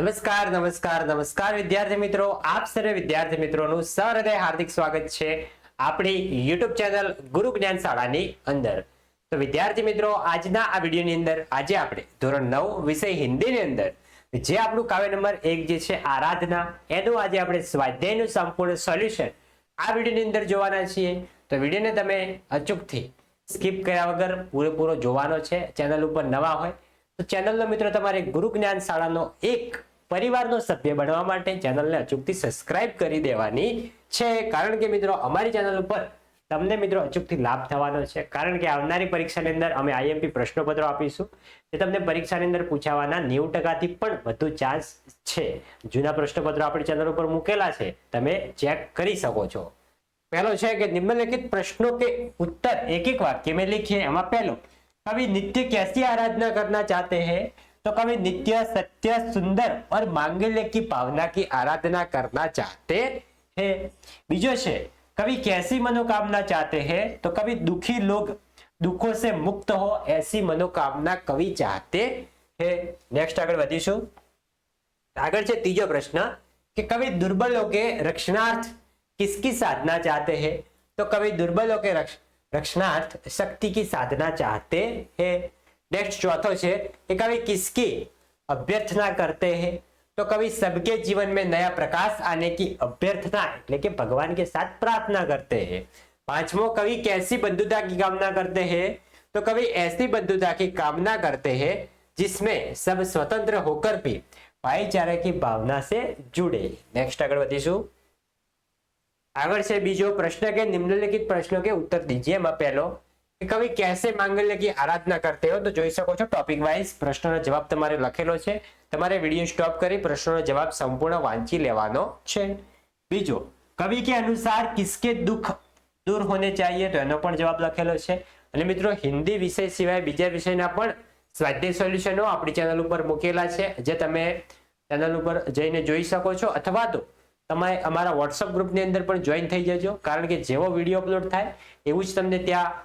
નમસ્કાર નમસ્કાર નમસ્કાર વિદ્યાર્થી મિત્રો. આપ સર્વે વિદ્યાર્થી મિત્રોનું સહૃદય હાર્દિક સ્વાગત છે આપણી યુટ્યુબ ચેનલ ગુરુ જ્ઞાન શાળાની અંદર. તો વિદ્યાર્થી મિત્રો, આજના આ વિડીયોની અંદર આજે આપણે ધોરણ નવ વિષય હિન્દીની અંદર, જે આપણું કાવ્ય નંબર એક જે છે આરાધના, એનું આજે આપણે સ્વાધ્યાયનું સંપૂર્ણ સોલ્યુશન આ વિડીયોની અંદર જોવાના છીએ. તો વિડીયોને તમે અચૂકથી સ્કીપ કર્યા વગર પૂરેપૂરો જોવાનો છે. ચેનલ ઉપર નવા હોય તો ચેનલનો મિત્રો તમારે ગુરુ જ્ઞાન શાળાનો એક પરિવારનો સભ્ય બનવા માટે ચેનલને અચૂકથી સબસ્ક્રાઇબ કરી દેવાની છે. કારણ કે મિત્રો, અમારી ચેનલ ઉપર તમને મિત્રો અચૂકથી લાભ થવાનો છે. કારણ કે આવનારી પરીક્ષાની અંદર અમે આઈએમપી પ્રશ્નપત્રો આપીશું. જે તમને પરીક્ષાની અંદર પૂછાવાના નેવું ટકાથી પણ વધુ ચાન્સ છે. જૂના પ્રશ્નપત્રો આપણી ચેનલ ઉપર મૂકેલા છે. તમે ચેક કરી શકો છો. પહેલો છે કે નિમ્નલિખિત પ્રશ્નો કે ઉત્તર એક એક વાક્યમાં લખીએ એમાં પહેલો कवि नित्य कैसी आराधना करना चाहते हैं तो कवि नित्य सत्य सुंदर और मांगल्य की भावना की आराधना करना चाहते हैं बीजो છે कवि कैसी मनोकामना चाहते हैं तो कवि दुखी लोग दुखों से मुक्त हो ऐसी मनोकामना कवि चाहते हैं नेक्स्ट આગળ વધીશું આગળ છે ત્રીજો પ્રશ્ન કે કવિ दुर्बलों के रक्षणार्थ किसकी साधना चाहते हैं तो कवि दुर्बलों के रक्ष, रक्षणार्थ शक्ति की साधना चाहते हैं नेक्स्ट चौथो છે कि कवि किसकी अभ्यर्थना करते हैं तो कवि सबके जीवन में नया प्रकाश आने की अभ्यर्थना એટલે કે भगवान के साथ प्रार्थना करते हैं पांचवो कवि कैसी बंधुता की कामना करते हैं तो कवि ऐसी बंधुता की कामना करते हैं जिसमें सब स्वतंत्र होकर भी भाईचारे की भावना से जुड़े नेक्स्ट આગળ વધીશું આગળ છે બીજો પ્રશ્ન કે નિમ્નલિખિત પ્રશ્નો કે ઉત્તર દીજીએ એમાં પહેલો કવિ કેસે માંગલ્ય કી આરાધના કરતે હો? તો જોઈ શકો છો ટોપિક વાઇઝ પ્રશ્નોનો જવાબ તમારે લખેલો છે. તમારે વીડિયો સ્ટોપ કરી પ્રશ્નોનો જવાબ સંપૂર્ણ વાંચી લેવાનો છે. બીજો, કવિ કે અનુસાર કિસકે દુઃખ દૂર હોને ચાહીએ? તો એનો પણ જવાબ લખેલો છે. અને મિત્રો, હિન્દી વિષય સિવાય બીજા વિષયના પણ સ્વાધ્યાય સોલ્યુશનો આપણી ચેનલ ઉપર મૂકેલા છે. જે તમે ચેનલ ઉપર જઈને જોઈ શકો છો. અથવા તો તમે અમારા વોટ્સઅપ ગ્રુપની અંદર પણ જોઈન થઈ જજો. કારણ કે જેવો વીડિયો અપલોડ થાય, એવું જ તમને ત્યાં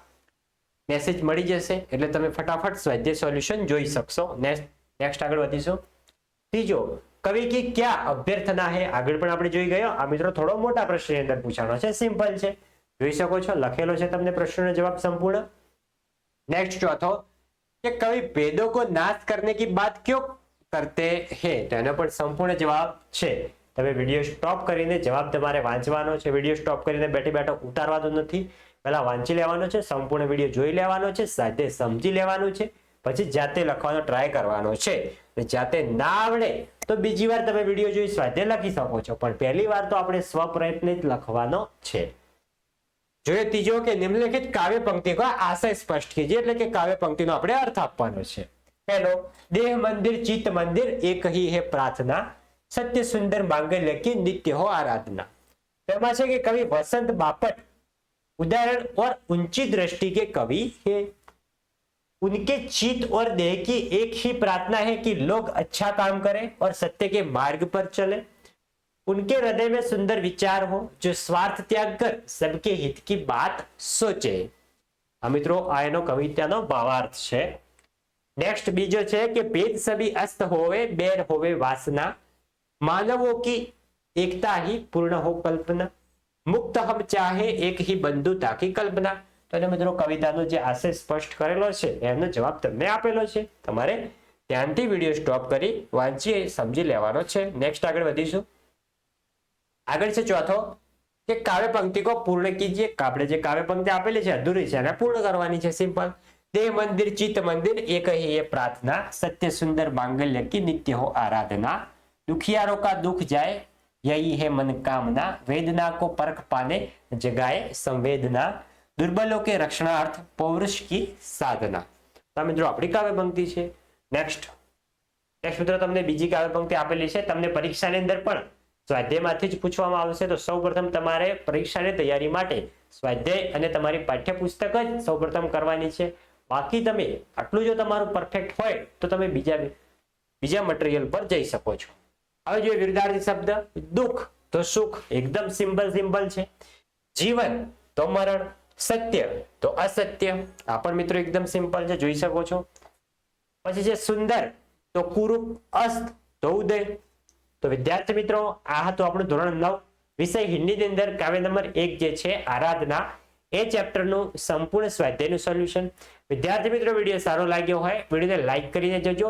મેસેજ મળી જશે. એટલે તમે ફટાફટ સ્વાધ્યાય સોલ્યુશન જોઈ શકશો. નેક્સ્ટ આગળ વધીશું. ત્રીજો, કવિ કે ક્યાં અભ્યર્થના હે? આગળ પણ આપણે જોઈ ગયો. આ મિત્રો થોડો મોટા પ્રશ્નની અંદર પૂછાનો છે. સિમ્પલ છે. જોઈ શકો છો. લખેલો છે તમને પ્રશ્નનો જવાબ સંપૂર્ણ. નેક્સ્ટ ચોથો, કે કવિ ભેદો કો નાશ કરને કી બાત ક્યો કરતે હે? તો એનો પણ સંપૂર્ણ જવાબ છે. તમે વીડિયો સ્ટોપ કરીને જવાબ તમારે વાંચવાનો છે. વીડિયો સ્ટોપ કરીને બેઠે બેઠો ઉતારવાનો નથી. પહેલાં વાંચી લેવાનો છે, સંપૂર્ણ વીડિયો જોઈ લેવાનો છે, સાથે સમજી લેવાનું છે, પછી જાતે લખવાનો ટ્રાય કરવાનો છે. જાતે ના આવડે તો બીજી વાર તમે વીડિયો જોઈ સ્વાધે લખી શકો છો. પણ પહેલી વાર તો આપણે સ્વપ્રયત્ને જ લખવાનો છે. જોઈએ ત્રીજો કે નિમ્નલિખિત કાવ્ય પંક્તિ આશય સ્પષ્ટ કીજીએ એટલે કે કાવ્ય પંક્તિનો આપણે અર્થ આપવાનો છે. પહેલો દેહ મંદિર, ચિત્ત મંદિર, એક હી હે પ્રાર્થના. सत्य सुंदर मांगल्य की नित्य हो आराधना। प्रमाशय के कवि वसंत बापट उदाहरण और ऊँची दृष्टि के कवि है उनके चित और देह की एक ही प्रार्थना है कि लोग अच्छा काम करें और सत्य के मार्ग पर चलें। उनके हृदय में सुंदर विचार हो, जो स्वार्थ त्याग कर सबके हित की बात सोचे। हाँ मित्रों आयनो कविता नो भावार्थ है नेक्स्ट बीजो है कि भेद सभी अस्त होवे, बैर होवे वासना। માનવો की एकता ही पूर्ण हो कल्पना मुक्त हम चाहे एक ही बंधुता की कल्पना તો એને મિત્રો કવિતાનો જે આશય સ્પષ્ટ કરેલો છે એનો જવાબ તમને આપેલો છે તમારે ધ્યાનથી વિડીયો સ્ટોપ કરી વાંચી સમજી લેવાનો છે નેક્સ્ટ આગળ વધીશું આગળ છે ચોથો કે કાવ્ય પંક્તિ કો પૂર્ણ કીજીએ આપણે જે કાવ્ય પંક્તિ આપેલી છે અધૂરી છે એને પૂર્ણ કરવાની છે સિમ્પલ દેહ મંદિર ચિત્ત મંદિર એક ही ये प्रार्थना सत्य सुंदर मांगल्य की नित्य हो आराधना दुखियारों का दुख जाए यही है मन कामना वेदना को परख पाने जगाए संवेदना दुर्बलों के रक्षणार्थ पौरुष की साधना તો આ મિત્રો આપણી કાવ્ય પંક્તિ છે નેક્સ્ટ નેક્સ્ટ મિત્રો તમને બીજી કાવ્ય પંક્તિ આપેલી છે તમને પરીક્ષાની અંદર પણ સ્વાધ્યાયમાંથી જ પૂછવામાં આવશે તો સૌપ્રથમ તમારે પરીક્ષાની તૈયારી માટે સ્વાધ્યાય અને તમારી પાઠ્યપુસ્તક જ સૌપ્રથમ કરવાની છે બાકી તમે આટલું જો તમારું પરફેક્ટ હોય તો તમે બીજા બીજા મટીરિયલ પર જઈ શકો છો હવે જોઈએ વિરુદ્ધાર્થી શબ્દ. દુઃખ તો સુખ એકદમ સિમ્પલ સિમ્પલ છે. જીવન તો મરણ, સત્ય તો અસત્ય. આ પણ મિત્રો એકદમ સિમ્પલ છે, જોઈ શકો છો. પછી છે સુંદર તો કુરૂપ અસ્ત તો ઉદય. તો વિદ્યાર્થી મિત્રો, આ હતું આપણું ધોરણ નવ. વિષય હિન્દીની અંદર કાવ્ય નંબર એક જે છે, આરાધના. એ ચેપ્ટરનું સંપૂર્ણ સ્વાધ્યાયનું સોલ્યુશન. વિદ્યાર્થી મિત્રો, વીડિયો સારો લાગ્યો હોય, વિડીયોને લાઈક કરીને જજો.